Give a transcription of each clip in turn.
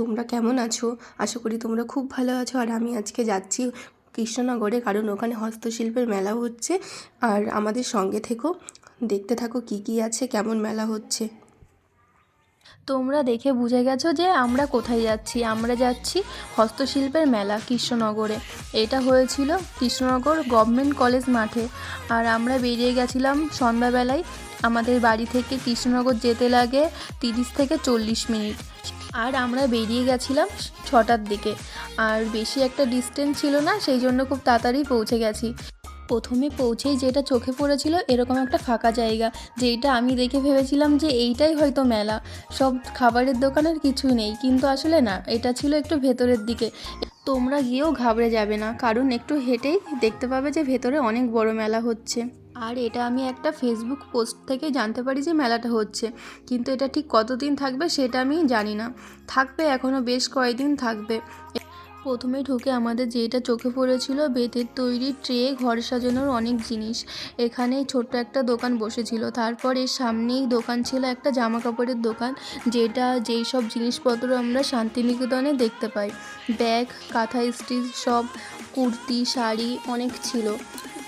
তোমরা কেমন আছো? আশা করি তোমরা খুব ভালো আছো। আর আমি আজকে যাচ্ছি কৃষ্ণনগরে, কারণ ওখানে হস্তশিল্পের মেলা হচ্ছে। আর আমাদের সঙ্গে থেকো, দেখতে থাকো কী কী আছে, কেমন মেলা হচ্ছে। তোমরা দেখে বুঝে গেছো যে আমরা কোথায় যাচ্ছি। আমরা যাচ্ছি হস্তশিল্পের মেলা কৃষ্ণনগরে। এটা হয়েছিল কৃষ্ণনগর গভর্নমেন্ট কলেজ মাঠে। আর আমরা বেরিয়ে গেছিলাম সন্ধ্যাবেলায়। আমাদের বাড়ি থেকে কৃষ্ণনগর যেতে লাগে তিরিশ থেকে চল্লিশ মিনিট। আর আমরা বেরিয়ে গেছিলাম ছটার দিকে। আর বেশি একটা ডিস্টেন্স ছিল না, সেই জন্য খুব তাড়াতাড়ি পৌঁছে গেছি। প্রথমে পৌঁছেই যেটা চোখে পড়েছিল এরকম একটা ফাঁকা জায়গা যেইটা আমি দেখে ভেবেছিলাম যে এইটাই হয়তো মেলা। সব খাবারের দোকানের কিছুই নেই, কিন্তু আসলে না, এটা ছিল একটু ভেতরের দিকে। তোমরা গিয়েও ঘাবড়ে যাবে না, কারণ একটু হেঁটেই দেখতে পাবে যে ভেতরে অনেক বড় মেলা হচ্ছে। আর এটা আমি একটা ফেসবুক পোস্ট থেকে জানতে পারি যে মেলাটা হচ্ছে। কিন্তু এটা ঠিক কতদিন থাকবে সেটা আমি জানি না। থাকবে এখনও বেশ কয়েকদিন থাকবে। প্রথমে ঢুকে আমাদের যেটা চোখে পড়েছিল, বেতের তৈরি ট্রে, ঘর সাজানোর অনেক জিনিস। এখানে ছোট্ট একটা দোকান বসেছিল। তারপর এর সামনেই দোকান ছিল একটা জামা কাপড়ের দোকান, যেটা যেই সব জিনিসপত্র আমরা শান্তিনিকেতনে দেখতে পাই। ব্যাগ, কাঁথা স্টিচ, সব কুর্তি, শাড়ি অনেক ছিল।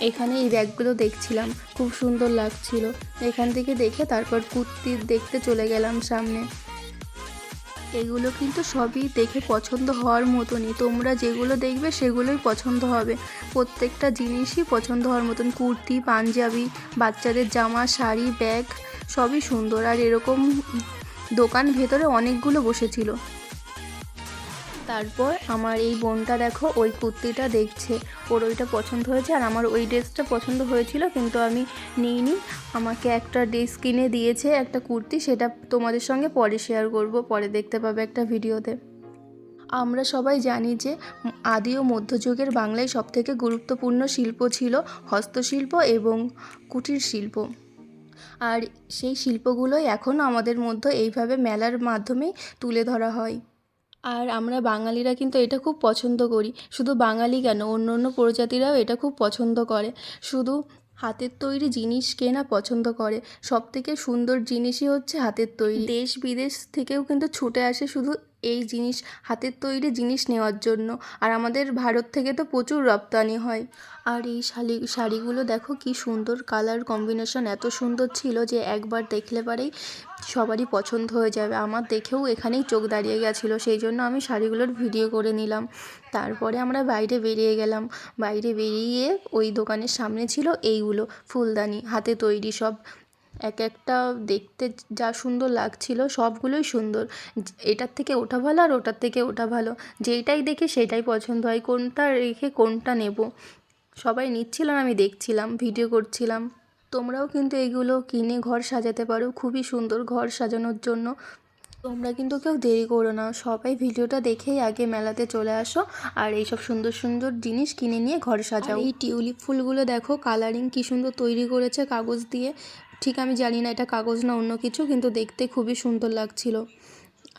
এখানে এই ব্যাগগুলো দেখছিলাম, খুব সুন্দর লাগছিল। এখান থেকে দেখে তারপর কুর্তি দেখতে চলে গেলাম সামনে। এগুলো কিন্তু সবই দেখে পছন্দ হওয়ার মতনই। তোমরা যেগুলো দেখবে সেগুলোই পছন্দ হবে। প্রত্যেকটা জিনিসই পছন্দ হওয়ার মতন। কুর্তি, পাঞ্জাবি, বাচ্চাদের জামা, শাড়ি, ব্যাগ সবই সুন্দর। আর এরকম দোকান ভেতরে অনেকগুলো বসেছিল। তারপর আমার এই বোনটা দেখো, ওই কুর্তিটা দেখছে। ওর ওইটা পছন্দ হয়েছে আর আমার ওই ড্রেসটা পছন্দ হয়েছিল, কিন্তু আমি নিইনি। আমাকে একটা ড্রেস কিনে দিয়েছে, একটা কুর্তি, সেটা তোমাদের সঙ্গে পরে শেয়ার করব, পরে দেখতে পাবে একটা ভিডিওতে। আমরা সবাই জানি যে আদি ও মধ্যযুগের বাংলায় সবথেকে গুরুত্বপূর্ণ শিল্প ছিল হস্তশিল্প এবং কুটির শিল্প। আর সেই শিল্পগুলোই এখনও আমাদের মধ্যে এইভাবে মেলার মাধ্যমেই তুলে ধরা হয়। আর আমরা বাঙালিরা কিন্তু এটা খুব পছন্দ করি। শুধু বাঙালি কেন, অন্য অন্য প্রজাতিরাও এটা খুব পছন্দ করে। শুধু হাতের তৈরি জিনিস কেনা পছন্দ করে সব থেকে সুন্দর জিনিসই হচ্ছে হাতের তৈরি। দেশ বিদেশ থেকেও কিন্তু ছুটে আসে শুধু এই জিনিস, হাতের তৈরি জিনিস নেওয়ার জন্য। আর আমাদের ভারত থেকে তো প্রচুর রপ্তানি হয়। আর এই শাড়ি শাড়িগুলো দেখো কি সুন্দর কালার কম্বিনেশন এত সুন্দর ছিল যে একবার দেখলে পরেই সবারই পছন্দ হয়ে যাবে। আমার দেখেও এখানেই চোখ দাঁড়িয়ে গেছিল, সেই জন্য আমি শাড়িগুলোর ভিডিও করে নিলাম। তারপরে আমরা বাইরে বেরিয়ে গেলাম। বাইরে বেরিয়ে ওই দোকানের সামনে ছিল এইগুলো, ফুলদানি, হাতে তৈরি সব। এক একটা দেখতে যা সুন্দর লাগছিল, সবগুলোই সুন্দর। এটার থেকে ওটা ভালো আর ওটার থেকে ওটা ভালো। যেইটাই দেখে সেটাই পছন্দ হয়, কোনটা রেখে কোনটা নেব। সবাই নিচ্ছিল আর আমি দেখছিলাম, ভিডিও করছিলাম। তোমরাও কিন্তু এগুলো কিনে ঘর সাজাতে পারো, খুবই সুন্দর ঘর সাজানোর জন্য। তোমরা কিন্তু কেউ দেরি করো না, সবাই ভিডিওটা দেখেই আগে মেলাতে চলে আসো আর এইসব সুন্দর সুন্দর জিনিস কিনে নিয়ে ঘর সাজাও। এই টিউলিপ ফুলগুলো দেখো কালারিং কি সুন্দর তৈরি করেছে কাগজ দিয়ে। ঠিক আমি জানি না এটা কাগজ না অন্য কিছু, কিন্তু দেখতে খুবই সুন্দর লাগছিল।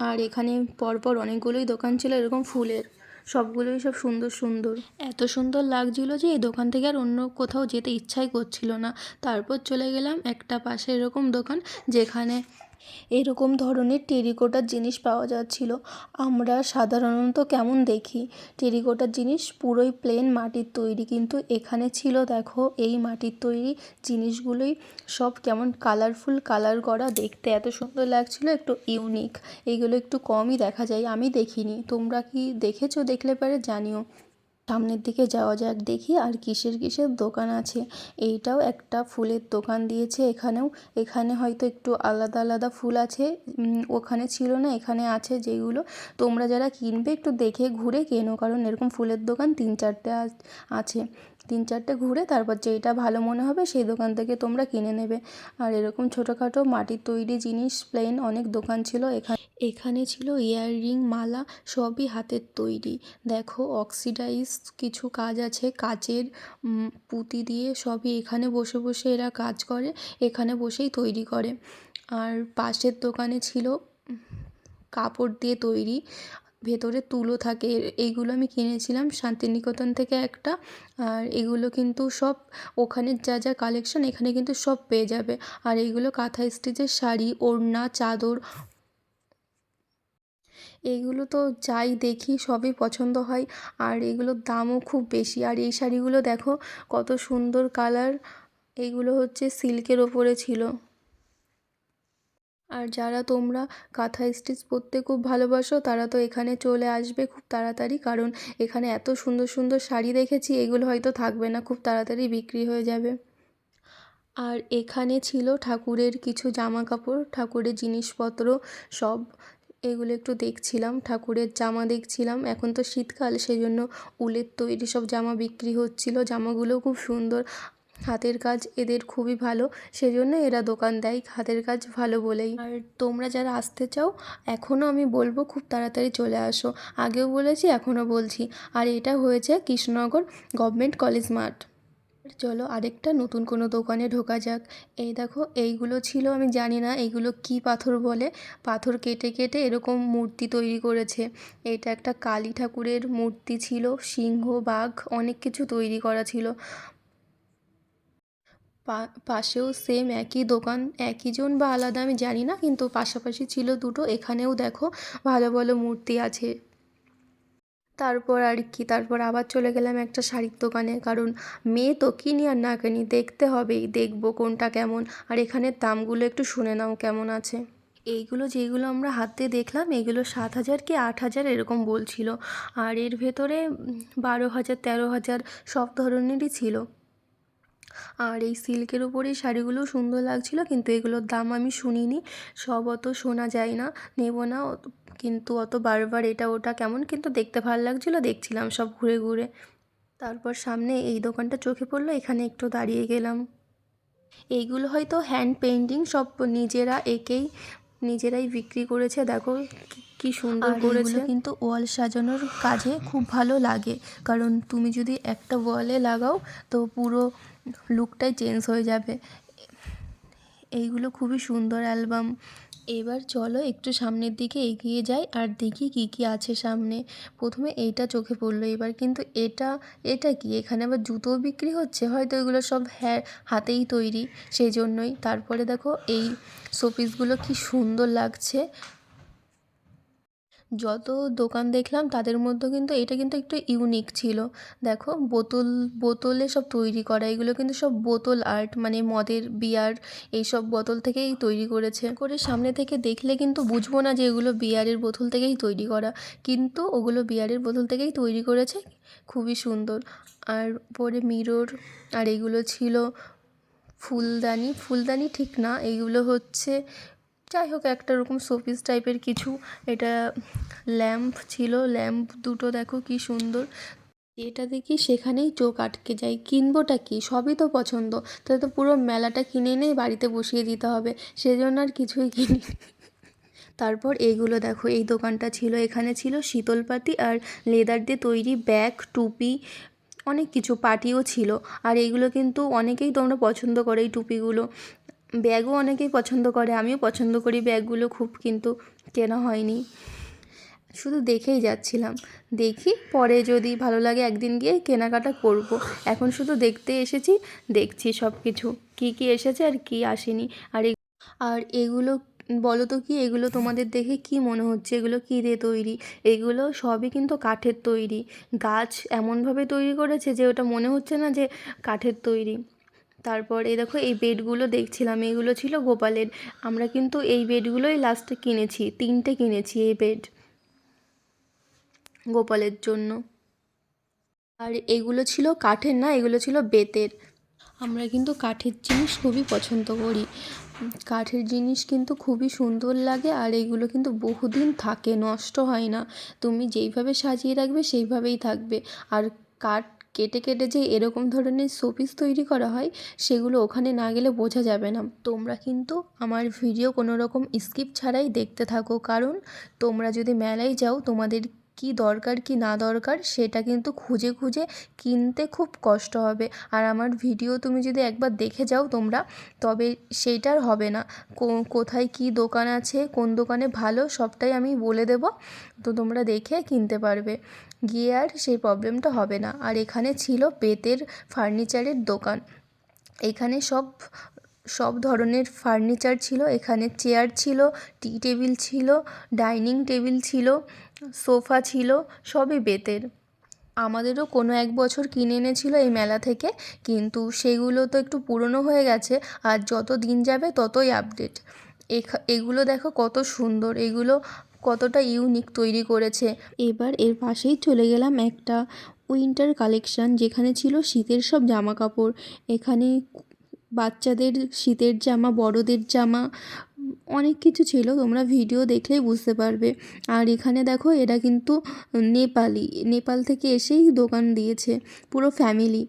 আর এখানে পরপর অনেকগুলোই দোকান ছিল, এরকম ফুলের। সবগুলোই সব সুন্দর সুন্দর। এত সুন্দর লাগছিল যে এই দোকান থেকে আর অন্য কোথাও যেতে ইচ্ছাই করছিল না। তারপর চলে গেলাম একটা পাশে এরকম দোকান, যেখানে এরকম ধরনের টেরিকোটার জিনিস পাওয়া যাচ্ছিল। আমরা সাধারণত কেমন দেখি? টেরিকোটার জিনিস পুরোই প্লেন মাটির তৈরি, কিন্তু এখানে ছিল, দেখো, এই মাটির তৈরি জিনিসগুলোই সব কেমন কালারফুল কালার করা। দেখতে এত সুন্দর লাগছিল, একটু ইউনিক এগুলো একটু কমই দেখা যায়, আমি দেখিনি। তোমরা কি দেখেছ, দেখলে পারে জানিও। সামনের দিকে যাওয়া যাক, দেখি আর কিসের কিসের দোকান আছে। এইটাও একটা ফুলের দোকান দিয়েছে এখানেও। এখানে হয়তো একটু আলাদা আলাদা ফুল আছে ওখানে ছিল না, এখানে আছে যেগুলো। তোমরা যারা কিনবে একটু দেখে ঘুরে কেনো, কারণ এরকম ফুলের দোকান তিন চারটে আছে। তিন চারটে ঘুরে তারপর যেইটা ভালো মনে হবে সেই দোকান থেকে তোমরা কিনে নেবে। আর এরকম ছোটোখাটো মাটির তৈরি জিনিস প্লেন অনেক দোকান ছিল। এখানে এখানে ছিল ইয়াররিং মালা, সবই হাতের তৈরি। দেখো অক্সিডাইজ কিছু কাজ আছে। কাচের পুঁতি দিয়ে সবই এখানে বসে বসে এরা কাজ করে, এখানে বসেই তৈরি করে। আর পাশের দোকানে ছিল কাপড় দিয়ে তৈরি। ভেতরে তুলো থাকে। এইগুলো আমি কিনেছিলাম শান্তিনিকেতন থেকে একটা। আর এগুলো কিন্তু সব ওখানের যা যা কালেকশন এখানে কিন্তু সব পেয়ে যাবে। আর এইগুলো কাঁথা স্টিচের শাড়ি, ওড়না, চাদর এইগুলো তো যাই দেখি সবই পছন্দ হয়। আর এগুলোর দামও খুব বেশি। আর এই শাড়িগুলো দেখো কত সুন্দর কালার এইগুলো হচ্ছে সিল্কের ওপরে ছিল। আর যারা তোমরা কাঁথা স্টিচ পরতে খুব ভালোবাসো, তারা তো এখানে চলে আসবে খুব তাড়াতাড়ি। কারণ এখানে এত সুন্দর সুন্দর শাড়ি দেখেছি, এগুলো হয়তো থাকবে না, খুব তাড়াতাড়ি বিক্রি হয়ে যাবে। আর এখানে ছিল ঠাকুরের কিছু জামা কাপড় ঠাকুরের জিনিসপত্র সব। এগুলো একটু দেখছিলাম, ঠাকুরের জামা দেখছিলাম। এখন তো শীতকাল সেই জন্য উলের তৈরি সব জামা বিক্রি হচ্ছিল। জামাগুলোও খুব সুন্দর। হাতের কাজ এদের খুবই ভালো, সেজন্য এরা দোকান দেয় হাতের কাজ ভালো বলেই। আর তোমরা যারা আসতে চাও এখনও আমি বলব খুব তাড়াতাড়ি চলে আসো। আগেও বলেছি এখনও বলছি। আর এটা হয়েছে কৃষ্ণনগর গভর্নমেন্ট কলেজ মাঠ। চলো আরেকটা নতুন কোনো দোকানে ঢোকা যাক। এই দেখো, এইগুলো ছিল, আমি জানি না এইগুলো কি পাথর বলে। পাথর কেটে কেটে এরকম মূর্তি তৈরি করেছে। এটা একটা কালী ঠাকুরের মূর্তি ছিল, সিংহ, বাঘ, অনেক কিছু তৈরি করা ছিল। পাশেও সেম একই দোকান, একই জন বা আলাদা আমি জানি না, কিন্তু পাশাপাশি ছিল দুটো, এখানেও দেখো ভালো ভালো মূর্তি আছে। তারপর আর কি, তারপর আবার চলে গেলাম একটা শাড়ির দোকানে, কারণ মেয়ে তো কিনি আর না কিনি, দেখতে হবেই, দেখব কোনটা কেমন, আর এখানের দামগুলো একটু শুনে নাও কেমন আছে। এইগুলো যেগুলো আমরা হাতে দেখলাম, এগুলো সাত হাজার কি আট হাজার এরকম বলছিল, আর এর ভেতরে বারো হাজার, তেরো হাজার সব ধরনেরই ছিল। আর এই সিল্কের উপরেই শাড়িগুলো সুন্দর লাগছিল, কিন্তু এগুলোর দাম আমি শুনিনি। সব অত শোনা যায় না, নেব না কিন্তু অত বারবার এটা ওটা কেমন, কিন্তু দেখতে ভালো লাগছিল, দেখছিলাম সব ঘুরে ঘুরে। তারপর সামনে এই দোকানটা চোখে পড়ল, এখানে একটু দাঁড়িয়ে গেলাম। এইগুলো হয়তো হ্যান্ড পেন্টিং সব নিজেরা এঁকেই নিজেরাই বিক্রি করেছে দেখো কি- সুন্দর করেছে। কিন্তু ওয়াল সাজানোর কাজে খুব ভালো লাগে কারণ তুমি যদি একটা ওয়ালে লাগাও তো পুরো লুকটাই চেঞ্জ হয়ে যাবে। এইগুলো খুবই সুন্দর অ্যালবাম এবার চলো একটু সামনের দিকে এগিয়ে যাই আর দেখি কি কি আছে সামনে। প্রথমে এইটা চোখে পড়ল, এবার কিন্তু এটা এটা কি? এখানে আবার জুতোও বিক্রি হচ্ছে? হয়তো এগুলো সব হ্যাঁ হাতেই তৈরি সেই জন্যই তারপরে দেখো এই শোপিসগুলো কি সুন্দর লাগছে। যত দোকান দেখলাম, তাদের মধ্যে কিন্তু এটা কিন্তু একটু ইউনিক ছিল। দেখো, বোতল, বোতলে সব তৈরি করা, এগুলো কিন্তু সব বোতল আর্ট মানে মদের বিয়ার এইসব বোতল থেকেই তৈরি করেছে। করে সামনে থেকে দেখলে কিন্তু বুঝব না যে এগুলো বিয়ারের বোতল থেকেই তৈরি করা, কিন্তু ওগুলো বিয়ারের বোতল থেকেই তৈরি করেছে, খুবই সুন্দর। আর পরে মিরর আর এগুলো ছিল ফুলদানি। ফুলদানি ঠিক না এইগুলো হচ্ছে যাই হোক, একটা রকম শোপিস টাইপের কিছু। এটা ল্যাম্প ছিল। ল্যাম্প দুটো দেখো কি সুন্দর। এটা দেখি সেখানেই চোখ আটকে যায়। কিনবোটা কি? সবই তো পছন্দ। তাহলে তো পুরো মেলাটা কিনে এনে বাড়িতে বসিয়ে দিতে হবে। সেজন্য আর কিছুই কিনি তারপর এইগুলো দেখো, এই দোকানটা ছিল, এখানে ছিল শীতলপাতি আর লেদার দিয়ে তৈরি ব্যাগ, টুপি, অনেক কিছু পাটিও ছিল। আর এইগুলো কিন্তু অনেকেই তোমরা পছন্দ করো এই টুপিগুলো। ব্যাগও অনেকেই পছন্দ করে, আমিও পছন্দ করি ব্যাগগুলো খুব, কিন্তু কেনা হয়নি। শুধু দেখেই যাচ্ছিলাম। দেখি পরে যদি ভালো লাগে একদিন গিয়ে কেনাকাটা করব। এখন শুধু দেখতে এসেছি, দেখছি সব কিছু কী কী এসেছে আর কী আসেনি। আর আর এগুলো, বলো তো কি, এগুলো তোমাদের দেখে কি মনে হচ্ছে? এগুলো কী দিয়ে তৈরি? এগুলো সবই কিন্তু কাঠের তৈরি। গাছ এমনভাবে তৈরি করেছে যে ওটা মনে হচ্ছে না যে কাঠের তৈরি। তারপর এই দেখো, এই বেডগুলো দেখছিলাম, এগুলো ছিল গোপালের। আমরা কিন্তু এই বেডগুলোই লাস্টে কিনেছি, তিনটে কিনেছি এই বেড গোপালের জন্য। আর এগুলো ছিল কাঠের না, এগুলো ছিল বেতের। আমরা কিন্তু কাঠের জিনিস খুবই পছন্দ করি। কাঠের জিনিস কিন্তু খুবই সুন্দর লাগে আর এগুলো কিন্তু বহুদিন থাকে, নষ্ট হয় না। তুমি যেইভাবে সাজিয়ে রাখবে সেইভাবেই থাকবে। আর কাঠ কেটে কেটে যে এরকম ধরনের শোপিস তৈরি করা হয়, সেগুলো ওখানে না গেলে বোঝা যাবে না। তোমরা কিন্তু আমার ভিডিও কোনো রকম স্কিপ ছাড়াই দেখতে থাকো। কারণ তোমরা যদি মেলায় যাও, তোমাদের কি দরকার, কি না দরকার, সেটা কিন্তু খুঁজে খুঁজে কিনতে খুব কষ্ট হবে। আর আমার ভিডিও তুমি যদি একবার দেখে যাও তোমরা, তবে সেইটার হবে না। কোথায় কি দোকান আছে, কোন দোকানে ভালো, সবটাই আমি বলে দেবো। তো তোমরা দেখে কিনতে পারবে। গিয়ে আর সেই প্রবলেমটা হবে না। আর এখানে ছিল বেতের ফার্নিচারের দোকান। এখানে সব সব ধরনের ফার্নিচার ছিল। এখানে চেয়ার ছিল টি টেবিল ছিল ডাইনিং টেবিল ছিল সোফা ছিল, সবই বেতের আমাদেরও কোনো এক বছর কিনে এনেছিল এই মেলা থেকে, কিন্তু সেগুলো তো একটু পুরনো হয়ে গেছে, আর যত দিন যাবে ততই আপডেট এগুলো দেখো কত সুন্দর। এগুলো কতটা ইউনিক তৈরি করেছে। এবার এর পাশেই চলে গেলাম একটা উইন্টার কালেকশন যেখানে ছিল শীতের সব জামা কাপড় এখানে বাচ্চাদের শীতের জামা, বড়দের জামা, অনেক কিছু ছিল, তোমরা ভিডিও দেখলেই বুঝতে পারবে। আর এখানে দেখো, এরা কিন্তু নেপালি, নেপাল থেকে এসেই দোকান দিয়েছে, পুরো ফ্যামিলি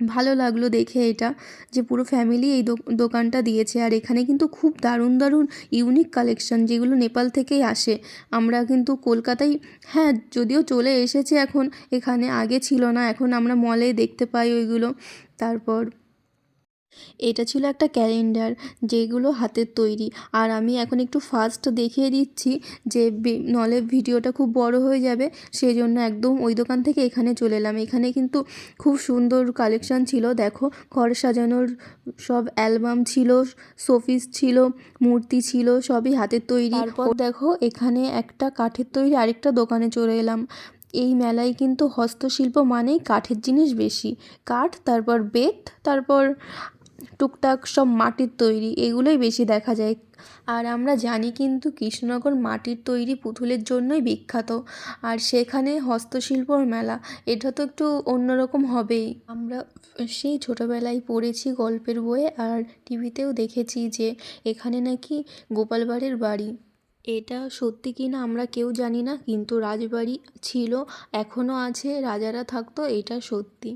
ভালো লাগল দেখে এটা, যে পুরো ফ্যামিলি এই দোকানটা দিয়েছে। আর এখানে কিন্তু খুব দারুণ দারুণ ইউনিক কালেকশন যেগুলো নেপাল থেকেই আসে। আমরা কিন্তু কলকাতায় হ্যাঁ যদিও চলে এসেছে এখন, এখানে আগে ছিল না, এখন আমরা মলে দেখতে পাই ওইগুলো। তারপর এটা ছিল একটা ক্যালেন্ডার যেগুলো হাতের তৈরি। আর আমি এখন একটু ফাস্ট দেখিয়ে দিচ্ছি যে নলে ভিডিওটা খুব বড় হয়ে যাবে সেই জন্য একদম ওই দোকান থেকে এখানে চলে এলাম। এখানে কিন্তু খুব সুন্দর কালেকশান ছিল, দেখো, ঘর সাজানোর সব অ্যালবাম ছিল শোপিস ছিল, মূর্তি ছিল, সবই হাতের তৈরি। তারপর দেখো, এখানে একটা কাঠের তৈরি আরেকটা দোকানে চলে এলাম। এই মেলায় কিন্তু হস্তশিল্প মানেই কাঠের জিনিস বেশি। কাঠ, তারপর বেত, তারপর টুকটাক সব মাটির তৈরি, এগুলোই বেশি দেখা যায়। আর আমরা জানি কিন্তু কৃষ্ণনগর মাটির তৈরি পুতুলের জন্যই বিখ্যাত। আর সেখানে হস্তশিল্পর মেলা, এটা তো একটু অন্যরকম হবেই। আমরা সেই ছোটোবেলায় পড়েছি গল্পের বইয়ে, আর টিভিতেও দেখেছি যে এখানে নাকি গোপাল ভাঁড়ের বাড়ি। এটা সত্যি কি না আমরা কেউ জানি না, কিন্তু রাজবাড়ি ছিল, এখনও আছে, রাজারা থাকতো, এটা সত্যি।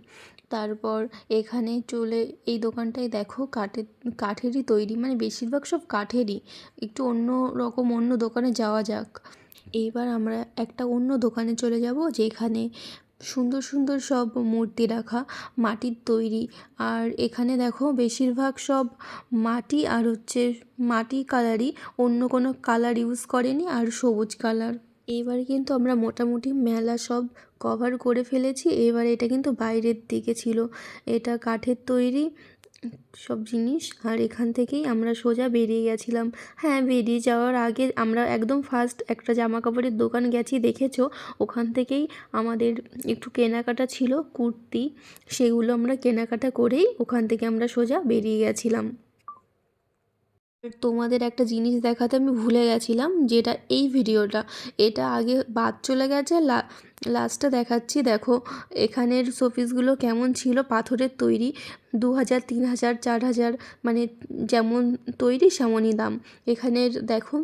তারপর এখানে চলে, এই দোকানটায় দেখো কাঠের, কাঠেরই তৈরি মানে বেশিরভাগ সব কাঠেরই। একটু অন্য রকম অন্য দোকানে যাওয়া যাক। এইবার আমরা একটা অন্য দোকানে চলে যাব, যেখানে সুন্দর সুন্দর সব মূর্তি রাখা, মাটির তৈরি। আর এখানে দেখো বেশিরভাগ সব মাটি আর হচ্ছে মাটি কালারই অন্য কোনো কালার ইউজ করেনি, আর সবুজ কালার এইবার কিন্তু আমরা মোটামুটি মেলা সব কভার করে ফেলেছি। এবার এটা কিন্তু বাইরের দিকে ছিল। এটা কাঠের তৈরি সব জিনিস। আর এখান থেকেই আমরা সোজা বেরিয়ে গেছিলাম। হ্যাঁ বেরিয়ে যাওয়ার আগে আমরা একদম ফার্স্ট একটা জামা কাপড়ের দোকান গেছি, দেখেছ? ওখান থেকেই আমাদের একটু কেনাকাটা ছিল, কুর্তি, সেগুলো আমরা কেনাকাটা করেই ওখান থেকে আমরা সোজা বেরিয়ে গেছিলাম। তোমাদের একটা জিনিস দেখাতে আমি ভুলে গেছিলাম, যেটা এই ভিডিওটা। এটা আগে বাদ চলে গেছে, লা লাস্টটা দেখাচ্ছি। দেখো, এখানের শোপিসগুলো কেমন ছিল? পাথরের তৈরি দু হাজার তিন হাজার চার হাজার মানে যেমন তৈরি, সেমনই দাম। এখানের, দেখো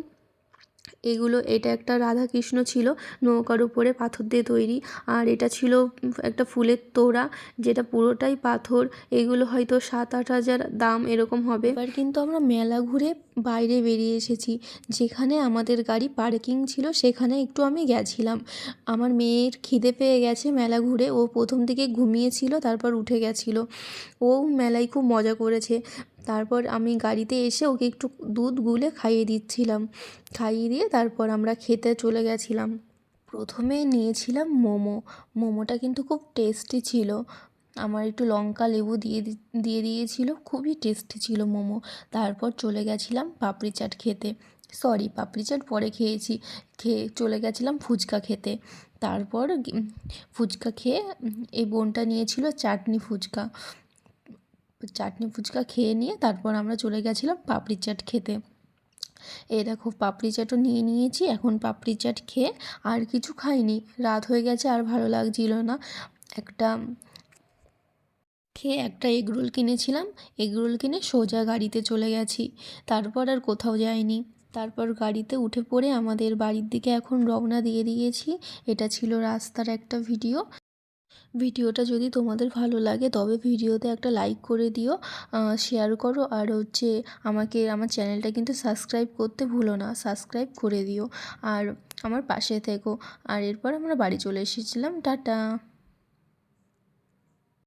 এগুলো, এটা একটা রাধা কৃষ্ণ ছিল, নৌকার উপরে পাথর দিয়ে তৈরি। আর এটা ছিল একটা ফুলের তোড়া, যেটা পুরোটাই পাথর। এগুলো হয়তো সাত আট হাজার দাম, এরকম হবে। এবার কিন্তু আমরা মেলা ঘুরে বাইরে বেরিয়ে এসেছি। যেখানে আমাদের গাড়ি পার্কিং ছিল, সেখানে একটু আমি গেছিলাম। আমার মেয়ের খিদে পেয়ে গেছে মেলা ঘুরে। ও প্রথম দিকে ঘুমিয়েছিল, তারপর উঠে গেছিল। ও মেলায় খুব মজা করেছে। তারপর আমি গাড়িতে এসে ওকে একটু দুধ গুলে খাইয়ে দিচ্ছিলাম। খাইয়ে দিয়ে তারপর আমরা খেতে চলে গেছিলাম। প্রথমে নিয়েছিলাম মোমো। মোমোটা কিন্তু খুব টেস্টি ছিল। আমার একটু লঙ্কা, লেবু দিয়ে দিয়ে দিয়েছিল। খুবই টেস্টি ছিল মোমো। তারপর চলে গেছিলাম পাপড়ি চাট খেতে। সরি, পাপড়ি চাট পরে খেয়েছি। খেয়ে চলে গেছিলাম ফুচকা খেতে। তারপর ফুচকা খেয়ে এই বোনটা নিয়েছিল চাটনি ফুচকা। চাটনি ফুচকা খেয়ে নিয়ে তারপর আমরা চলে গেছিলাম পাপড়ি চাট খেতে। এই দেখো পাপড়ি চাটও নিয়ে নিয়েছি, এখন পাপড়ি চাট খেয়ে আর কিছু খাইনি। রাত হয়ে গেছে, আর ভালো লাগছিল না। একটা খেয়ে একটা এগরোল কিনেছিলাম এগরোল কিনে সোজা গাড়িতে চলে গেছি। তারপর আর কোথাও যাইনি। তারপর গাড়িতে উঠে পড়ে আমাদের বাড়ির দিকে এখন রওনা দিয়ে দিয়েছি। এটা ছিল রাস্তার একটা ভিডিও। ভিডিওটা যদি তোমাদের ভালো লাগে, তবে ভিডিওতে একটা লাইক করে দিও শেয়ার করো, আর হচ্ছে আমাকে, আমার চ্যানেলটা কিন্তু সাবস্ক্রাইব করতে ভুলো না সাবস্ক্রাইব করে দিও। আর আমার পাশে থেকো। আর এরপর আমরা বাড়ি চলে এসেছিলাম। টাটা!